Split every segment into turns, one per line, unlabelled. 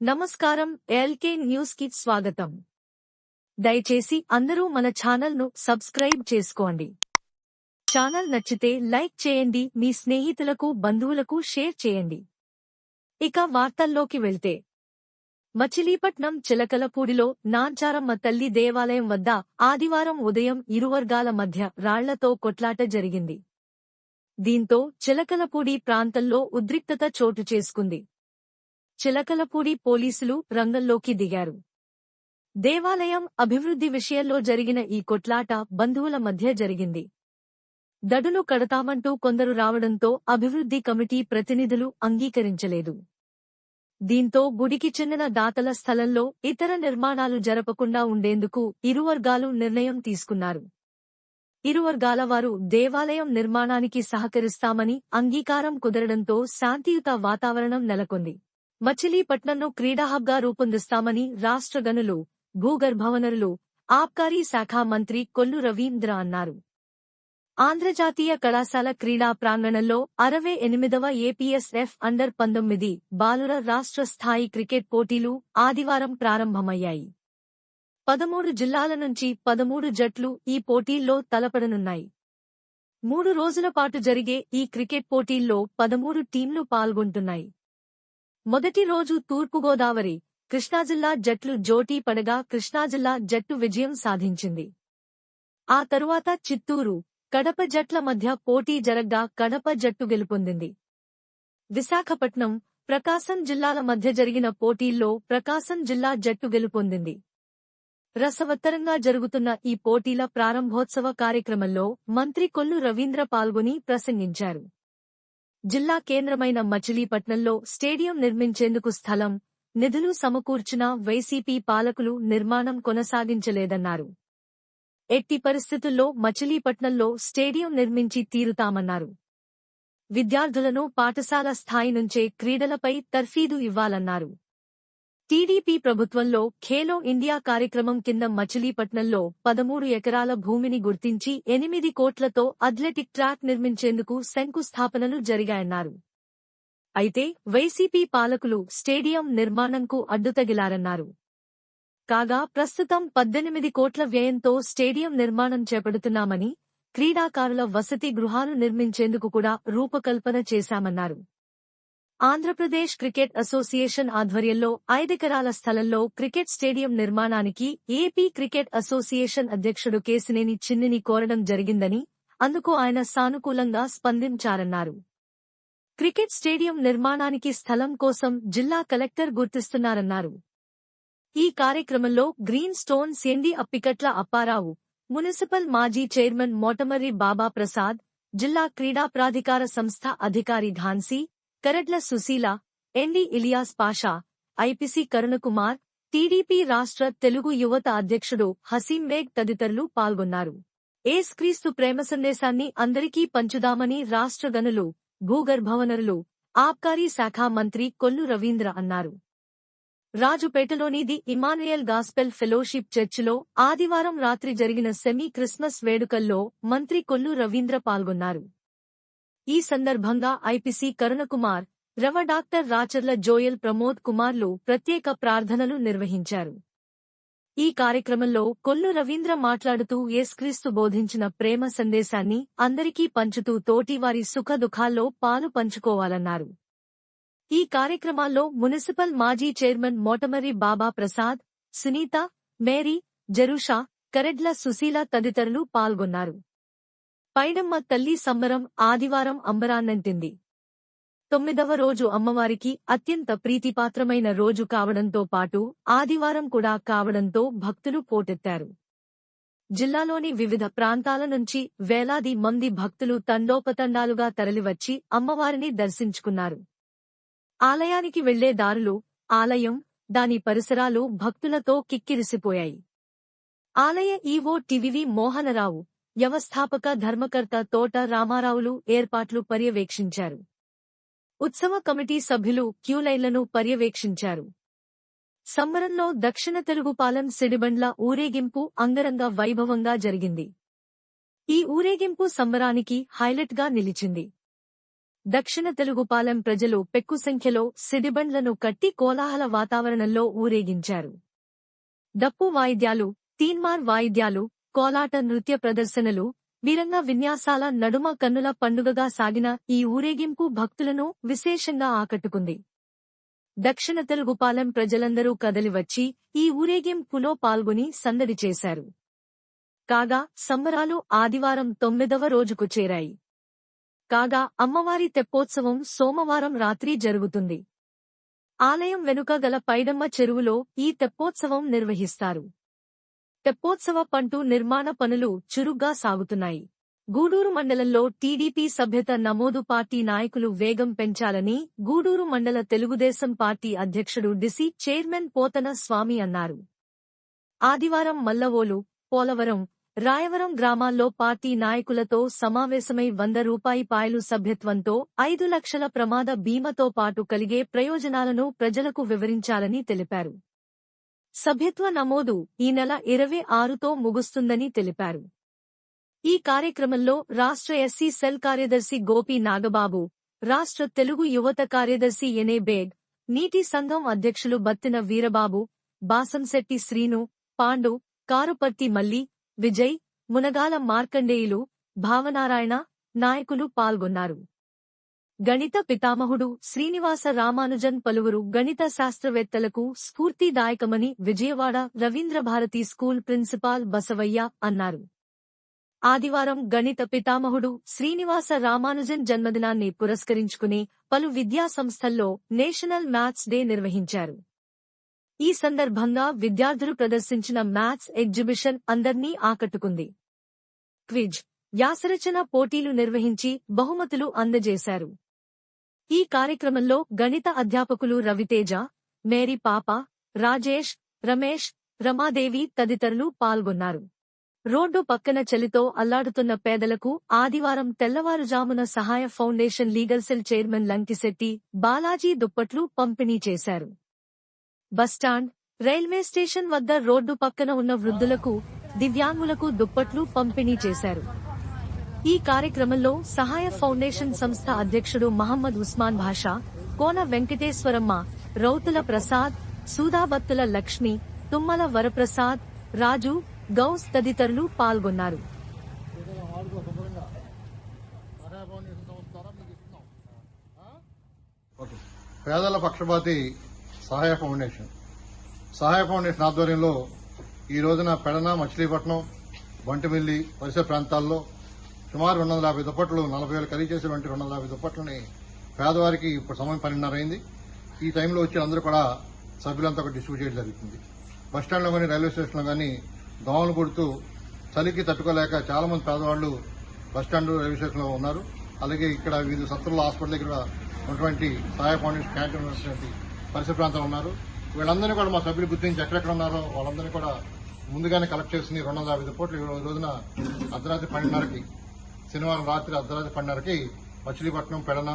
నమస్కారం ఎల్కే న్యూస్కి స్వాగతం. దయచేసి అందరూ మన ఛానల్ను సబ్స్క్రైబ్ చేసుకోండి. ఛానల్ నచ్చితే లైక్ చేయండి మీ స్నేహితులకు బంధువులకు షేర్ చేయండి. ఇక వార్తల్లోకి వెళ్తే. మచిలీపట్నం చిలకలపూడిలో నాంచారమ్మ తల్లి దేవాలయం వద్ద ఆదివారం ఉదయం ఇరువర్గాల మధ్య రాళ్ళతో కొట్లాట జరిగింది. దీంతో చిలకలపూడి ప్రాంతంలో ఉద్రిక్తత చోటు చేసుకుంది. చిలకలపూడి పోలీసులు రంగంలోకి దిగారు. దేవాలయం అభివృద్ధి విషయంలో జరిగిన ఈ కొట్లాట బంధువుల మధ్య జరిగింది. దడును కడతామంటూ కొందరు రావడంతో అభివృద్ధి కమిటీ ప్రతినిధులు అంగీకరించలేదు. దీంతో గుడికి చెందిన దాతల స్థలంలో ఇతర నిర్మాణాలు జరపకుండా ఉండేందుకు ఇరు వర్గాలు నిర్ణయం తీసుకున్నారు. ఇరు వర్గాల వారు దేవాలయం నిర్మాణానికి సహకరిస్తామని అంగీకారం కుదరడంతో శాంతియుత వాతావరణం నెలకొంది. మచిలీపట్నంను క్రీడాహబ్గా రూపొందిస్తామని రాష్ట్ర గనులు భూగర్భవనరులు ఆబ్కారీ శాఖ మంత్రి కొల్లు రవీంద్ర అన్నారు. ఆంధ్రజాతీయ కళాశాల క్రీడా ప్రాంగణంలో అరవై ఎనిమిదవ ఏపీఎస్ఎఫ్ అండర్ పంతొమ్మిది బాలుర రాష్ట్ర స్థాయి క్రికెట్ పోటీలు ఆదివారం ప్రారంభమయ్యాయి. పదమూడు జిల్లాల నుంచి పదమూడు జట్లు ఈ పోటీల్లో తలపడనున్నాయి. మూడు రోజుల పాటు జరిగే ఈ క్రికెట్ పోటీల్లో పదమూడు టీంలు పాల్గొంటున్నాయి. మొదటి రోజు తూర్పుగోదావరి కృష్ణాజిల్లా జట్లు జోటీ పడగా కృష్ణాజిల్లా జట్టు విజయం సాధించింది. ఆ తరువాత చిత్తూరు కడప జట్ల మధ్య పోటీ జరగ్గా కడప జట్టు గెలుపొందింది. విశాఖపట్నం ప్రకాశం జిల్లాల మధ్య జరిగిన పోటీల్లో ప్రకాశం జిల్లా జట్టు గెలుపొందింది. రసవత్తరంగా జరుగుతున్న ఈ పోటీల ప్రారంభోత్సవ కార్యక్రమంలో మంత్రి కొల్లు రవీంద్ర పాల్గొని ప్రసంగించారు. జిల్లా కేంద్రమైన మచిలీపట్నంలో స్టేడియం నిర్మించేందుకు స్థలం నిధులు సమకూర్చిన వైసీపీ పాలకులు నిర్మాణం కొనసాగించలేదన్నారు. ఎట్టి పరిస్థితుల్లో మచిలీపట్నంలో స్టేడియం నిర్మించి తీరుతామన్నారు. విద్యార్థులను పాఠశాల స్థాయి నుంచే క్రీడలపై తర్ఫీదు ఇవ్వాలన్నారు. టీడీపీ ప్రభుత్వంలో ఖేలో ఇండియా కార్యక్రమం కింద మచిలీపట్నంలో పదమూడు ఎకరాల భూమిని గుర్తించి ఎనిమిది కోట్లతో అథ్లెటిక్ ట్రాక్ నిర్మించేందుకు శంకుస్థాపనలు జరిగాయన్నారు. అయితే వైసీపీ పాలకులు స్టేడియం నిర్మాణంకు అడ్డుతగిలారన్నారు. కాగా ప్రస్తుతం పద్దెనిమిది కోట్ల వ్యయంతో స్టేడియం నిర్మాణం చేపడుతున్నామని క్రీడాకారుల వసతి గృహాలు నిర్మించేందుకు కూడా రూపకల్పన చేశామన్నారు. ఆంధ్రప్రదేశ్ క్రికెట్ అసోసియేషన్ ఆధ్వర్యంలో ఐదెకరాల స్థలంలో క్రికెట్ స్టేడియం నిర్మాణానికి ఏపీ క్రికెట్ అసోసియేషన్ అధ్యక్షుడు కేసినేని చిన్నిని కోరడం జరిగిందని అందుకు ఆయన సానుకూలంగా స్పందించారన్నారు. క్రికెట్ స్టేడియం నిర్మాణానికి స్థలం కోసం జిల్లా కలెక్టర్ గుర్తిస్తున్నారన్నారు. ఈ కార్యక్రమంలో గ్రీన్ స్టోన్ సెండి అప్పికట్ల అప్పారావు మున్సిపల్ మాజీ చైర్మన్ మోటమర్రి బాబా ప్రసాద్ జిల్లా క్రీడా ప్రాధికార సంస్థ అధికారి Ghansi Karadla Sushila ND Ilyas Pasha IPC Karunakumar TDP రాష్ట్ర తెలుగు యువత అధ్యక్షుడు హసీం బేగ్ తదితరులు పాల్గొన్నారు. ఏస్క్రీస్తు ప్రేమ సందేశాన్ని అందరికీ పంచుదామని రాష్ట్ర గనులు భూగర్భవనరులు ఆబ్కారీ శాఖ మంత్రి కొల్లు రవీంద్ర అన్నారు. రాజుపేటలోని ది ఇమానుయల్ గాస్పెల్ ఫెలోషిప్ చర్చిలో ఆదివారం రాత్రి జరిగిన సెమీ క్రిస్మస్ వేడుకల్లో మంత్రి కొల్లు రవీంద్ర పాల్గొన్నారు. ఈ సందర్భంగా ఐపీసీ కరుణకుమార్ రవ డాక్టర్ రాచర్ల జోయల్ ప్రమోద్ కుమార్లు ప్రత్యేక ప్రార్థనలు నిర్వహించారు. ఈ కార్యక్రమంలో కొల్లు రవీంద్ర మాట్లాడుతూ యేస్క్రీస్తు బోధించిన ప్రేమ సందేశాన్ని అందరికీ పంచుతూ తోటివారి సుఖదుఖాల్లో పాలు పంచుకోవాలన్నారు. ఈ కార్యక్రమాల్లో మున్సిపల్ మాజీ chairman Motamarri Baba Prasad Sunitha Mary Jerusha Karedla Sushila తదితరులు పాల్గొన్నారు. పైడమ్మ తల్లి సంబరం ఆదివారం అంబరాన్నంటింది. తొమ్మిదవ రోజు అమ్మవారికి అత్యంత ప్రీతిపాత్రమైన రోజు కావడంతో పాటు ఆదివారం కూడా కావడంతో భక్తులు పోటెత్తారు. జిల్లాలోని వివిధ ప్రాంతాల నుంచి వేలాది మంది భక్తులు తండోపతండాలుగా తరలివచ్చి అమ్మవారిని దర్శించుకున్నారు. ఆలయానికి వెళ్ళే దారులు ఆలయం దాని పరిసరాలు భక్తులతో కిక్కిరిసిపోయాయి. ఆలయ ఈవో టివివి మోహనరావు వ్యవస్థాపక ధర్మకర్త తోట రామారావులు ఏర్పాట్లు పర్యవేక్షించారు. ఉత్సవ కమిటీ సభ్యులు క్యూలైన్లను పర్యవేక్షించారు. సంబరంలో దక్షిణ తెలుగుపాలెం సిడిబండ్ల ఊరేగింపు అంగరంగ వైభవంగా జరిగింది. ఈ ఊరేగింపు సంబరానికి హైలైట్గా నిలిచింది. దక్షిణ తెలుగుపాలెం ప్రజలు పెక్కు సంఖ్యలో సిడిబండ్లను కట్టి కోలాహల వాతావరణంలో ఊరేగించారు. డప్పు వాయిద్యాలు తీన్మార్ వాయిద్యాలు కోలాట నృత్య ప్రదర్శనలు వీరంగ విన్యాసాల నడుమ కన్నుల పండుగగా సాగిన ఈ ఊరేగింపు భక్తులను విశేషంగా ఆకట్టుకుంది. దక్షిణ తెలుగుపాలెం ప్రజలందరూ కదలివచ్చి ఈ ఊరేగింపులో పాల్గొని సందడి చేశారు. కాగా సంబరాలు ఆదివారం తొమ్మిదవ రోజుకు చేరాయి. కాగా అమ్మవారి తెప్పోత్సవం సోమవారం రాత్రి జరుగుతుంది. ఆలయం వెనుక గల పైడమ్మ చెరువులో ఈ తెప్పోత్సవం నిర్వహిస్తారు. తెప్పోత్సవ పంటు నిర్మాణ పనులు చురుగ్గా సాగుతున్నాయి. గూడూరు మండలంలో టీడీపీ సభ్యత నమోదు పార్టీ నాయకులు వేగం పెంచాలని గూడూరు మండల తెలుగుదేశం పార్టీ అధ్యక్షుడు డిసి చైర్మన్ పోతన స్వామి అన్నారు. ఆదివారం మల్లవోలు పోలవరం రాయవరం గ్రామాల్లో పార్టీ నాయకులతో సమావేశమై వంద రూపాయి పాయలు సభ్యత్వంతో ఐదు లక్షల ప్రమాద బీమతో పాటు కలిగే ప్రయోజనాలను ప్రజలకు వివరించాలని తెలిపారు. సభ్యత్వ నమోదు ఈ నెల ఇరవై ఆరుతో ముగుస్తుందని తెలిపారు. ఈ కార్యక్రమంలో రాష్ట్ర ఎస్సీ సెల్ కార్యదర్శి గోపి నాగబాబు రాష్ట్ర తెలుగు యువత కార్యదర్శి ఎనే బేగ్ నీటి సంఘం అధ్యక్షులు బత్తిన వీరబాబు బాసంశెట్టి శ్రీను పాండు కారుపర్తి మల్లి విజయ్ మునగాల మార్కండేయులు భావనారాయణ నాయకులు పాల్గొన్నారు. గణిత పితామహుడు శ్రీనివాస రామానుజన్ పలువురు గణిత శాస్త్రవేత్తలకు స్ఫూర్తిదాయకమని విజయవాడ రవీంద్రభారతి స్కూల్ ప్రిన్సిపాల్ బసవయ్య అన్నారు. ఆదివారం గణిత పితామహుడు శ్రీనివాస రామానుజన్ జన్మదినాన్ని పురస్కరించుకుని పలు విద్యా సంస్థల్లో నేషనల్ మ్యాథ్స్ డే నిర్వహించారు. ఈ సందర్భంగా విద్యార్థులు ప్రదర్శించిన మ్యాథ్స్ ఎగ్జిబిషన్ అందర్నీ ఆకట్టుకుంది. క్విజ్ వ్యాసరచన పోటీలు నిర్వహించి బహుమతులు అందజేశారు. ఈ కార్యక్రమంలో గణిత అధ్యాపకులు రవితేజ మేరీ పాప రాజేష్ రమేష్ రమాదేవి తదితరులు పాల్గొన్నారు. రోడ్డు పక్కన చలితో అల్లాడుతున్న పేదలకు ఆదివారం తెల్లవారుజామున Sahaya foundation legal cell chairman Lankisetti Balaji దుప్పట్లు పంపిణీ చేశారు. బస్టాండ్ రైల్వే స్టేషన్ వద్ద రోడ్డు పక్కన ఉన్న వృద్ధులకు దివ్యాంగులకు దుప్పట్లు పంపిణీ చేశారు. ఈ కార్యక్రమంలో సహాయ ఫౌండేషన్ సంస్థ అధ్యక్షుడు మహమ్మద్ ఉస్మాన్ భాషా కోన వెంకటేశ్వరమ్మ రౌతుల ప్రసాద్ సూదాబత్తుల లక్ష్మి తుమ్మల వరప్రసాద్ రాజు గౌస్ తదితరులు పాల్గొన్నారు.
పేదల పక్షపాతి సహాయ ఫౌండేషన్. సహాయ ఫౌండేషన్ ఆధ్వర్యంలో ఈ రోజున పెడన మచిలీపట్నం వంటిమిల్లి పరిసర ప్రాంతాల్లో సుమారు రెండు వందల యాభై దుప్పట్లు నలభై వేలు ఖరీదు చేసినటువంటి రెండు వందల యాభై దుప్పట్లని పేదవారికి ఇప్పుడు సమయం పన్నెండున్నర అయింది ఈ టైంలో వచ్చి అందరూ కూడా సభ్యులంతా కూడా డిస్ట్రిబ్యూట్ చేయడం జరుగుతుంది. బస్టాండ్లో కానీ రైల్వే స్టేషన్లో కానీ దోమలు కొడుతూ చలికి తట్టుకోలేక చాలామంది పేదవాళ్ళు బస్టాండ్ రైల్వే స్టేషన్లో ఉన్నారు. అలాగే ఇక్కడ వివిధ సత్రుల హాస్పిటల్ దగ్గర ఉన్నటువంటి సహాయ ఫౌండేషన్ క్యాంటీన్ ఉన్నటువంటి పరిసర ప్రాంతాలు ఉన్నారు. వీళ్ళందరినీ కూడా మా సభ్యులు గుర్తించి ఎక్కడెక్కడ ఉన్నారో వాళ్ళందరినీ కూడా ముందుగానే కలెక్ట్ చేసుకుని రెండు వందల యాభై కోట్లు ఈ రోజున అర్ధరాత్రి పన్నెండున్నరకి శనివారం రాత్రి అర్ధరాత్రి పన్నెండుకి మచిలీపట్నం పెడన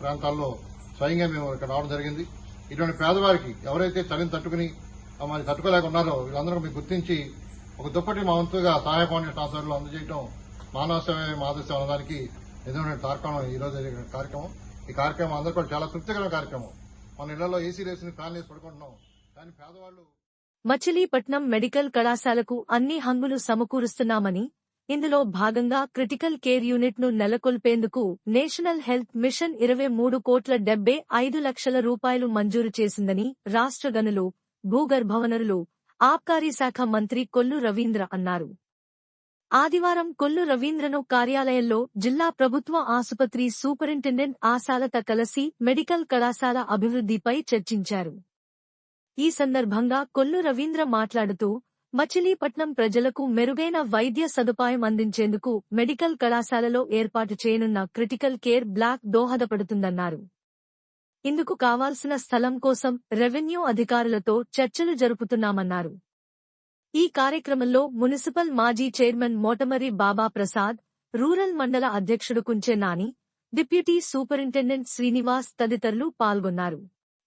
ప్రాంతాల్లో స్వయంగా మేము ఇక్కడ రావడం జరిగింది. ఇటువంటి పేదవారికి ఎవరైతే చలిని తట్టుకుని మరి తట్టుకోలేక ఉన్నారో వీళ్ళందరూ మీకు గుర్తించి ఒక దుప్పటి మా వంతుగా సహాయపడిన ట్రాన్స్ఫర్లు అందజేయడం మానవ సేవ మాదర్శం అనడానికి నిజమైన కార్యక్రమం ఈరోజు జరిగిన కార్యక్రమం. ఈ కార్యక్రమం అందరూ కూడా చాలా తృప్తికరమైన కార్యక్రమం. మన ఇళ్ళలో ఏసీ రేసుని ప్లాన్ చేసి పడుకుంటున్నాం. కానీ పేదవాళ్ళు
మచిలీపట్నం మెడికల్ కళాశాలకు అన్ని హంగులు సమకూరుస్తున్నామని ఇందులో భాగంగా క్రిటికల్ కేర్ యూనిట్ను నెలకొల్పేందుకు నేషనల్ హెల్త్ మిషన్ ఇరవై మూడు కోట్ల డెబ్బై ఐదు లక్షల రూపాయలు మంజూరు చేసిందని రాష్ట్ర గనులు భూగర్భవనరులు ఆబ్కారీ శాఖ మంత్రి కొల్లు రవీంద్ర అన్నారు. ఆదివారం కొల్లు రవీంద్రను కార్యాలయంలో జిల్లా ప్రభుత్వ ఆసుపత్రి సూపరింటెండెంట్ ఆశాలత కలిసి మెడికల్ కళాశాల అభివృద్ధిపై చర్చించారు. ఈ సందర్భంగా కొల్లు రవీంద్ర మాట్లాడుతూ మచిలీపట్నం ప్రజలకు మెరుగైన వైద్య సదుపాయం అందించేందుకు మెడికల్ కళాశాలలో ఏర్పాటు చేయనున్న క్రిటికల్ కేర్ బ్లాక్ దోహదపడుతుందన్నారు. ఇందుకు కావాల్సిన స్థలం కోసం రెవెన్యూ అధికారులతో చర్చలు జరుపుతున్నామన్నారు. ఈ కార్యక్రమంలో మున్సిపల్ మాజీ చైర్మన్ మోటమరి బాబా ప్రసాద్ రూరల్ మండల అధ్యక్షుడు కుంచె నాని డిప్యూటీ సూపరింటెండెంట్ శ్రీనివాస్ తదితరులు పాల్గొన్నారు.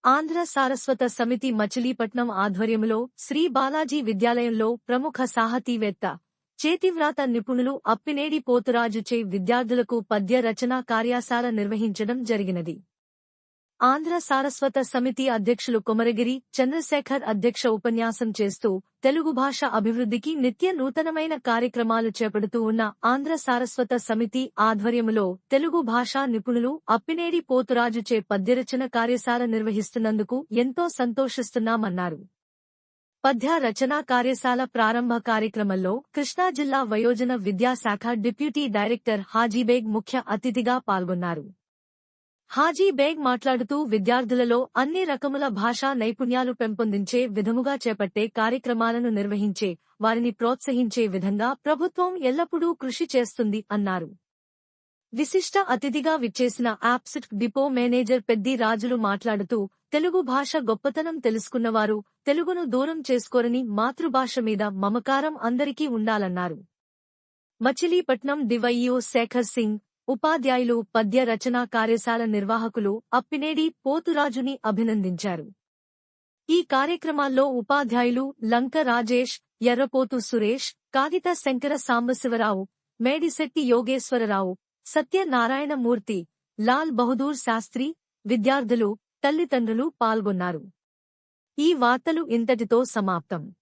ఆంధ్ర సారస్వత సమితి మచిలీపట్నం ఆధ్వర్యంలో శ్రీ బాలాజీ విద్యాలయంలో ప్రముఖ సాహతీవేత్త చేతివ్రాత నిపుణులు అప్పినేడి పోతురాజుచే విద్యార్థులకు పద్య రచనా కార్యాశాల నిర్వహించడం జరిగినది. ఆంధ్ర సారస్వత సమితి అధ్యక్షులు కొమరగిరి చంద్రశేఖర్ అధ్యక్ష ఉపన్యాసం చేస్తూ తెలుగు భాష అభివృద్ధికి నిత్య నూతనమైన కార్యక్రమాలు చేపడుతూ ఉన్న ఆంధ్ర సారస్వత సమితి ఆధ్వర్యములో తెలుగు భాషా నిపుణులు అప్పినేడి పోతురాజుచే పద్యరచన కార్యశాల నిర్వహిస్తున్నందుకు ఎంతో సంతోషిస్తున్నామన్నారు. పద్య రచనా కార్యశాల ప్రారంభ కార్యక్రమంలో కృష్ణా జిల్లా వయోజన విద్యాశాఖ డిప్యూటీ డైరెక్టర్ హాజీబేగ్ ముఖ్య అతిథిగా పాల్గొన్నారు. హాజీ బేగ్ మాట్లాడుతూ విద్యార్థులలో అన్ని రకముల భాషా నైపుణ్యాలు పెంపొందించే విధముగా చేపట్టే కార్యక్రమాలను నిర్వహించే వారిని ప్రోత్సహించే విధంగా ప్రభుత్వం ఎల్లప్పుడూ కృషి చేస్తుంది అన్నారు. విశిష్ట అతిథిగా విచ్చేసిన యాప్సిట్ డిపో మేనేజర్ పెద్ది రాజులు మాట్లాడుతూ తెలుగు భాష గొప్పతనం తెలుసుకున్నవారు తెలుగును దూరం చేసుకోరని మాతృభాష మీద మమకారం అందరికీ ఉండాలన్నారు. మచిలీపట్నం డివైయో శేఖర్ సింగ్ ఉపాధ్యాయులు పద్య రచనా కార్యశాల నిర్వాహకులు అప్పినేడి పోతురాజుని అభినందించారు. ఈ కార్యక్రమాల్లో ఉపాధ్యాయులు లంక రాజేష్ ఎర్రపోతు సురేష్ కాగిత శంకర సాంబశివరావు మేడిశెట్టి యోగేశ్వరరావు సత్యనారాయణమూర్తి లాల్ బహదూర్ శాస్త్రి విద్యార్థులు తల్లిదండ్రులు పాల్గొన్నారు. ఈ వార్తలు ఇంతటితో సమాప్తం.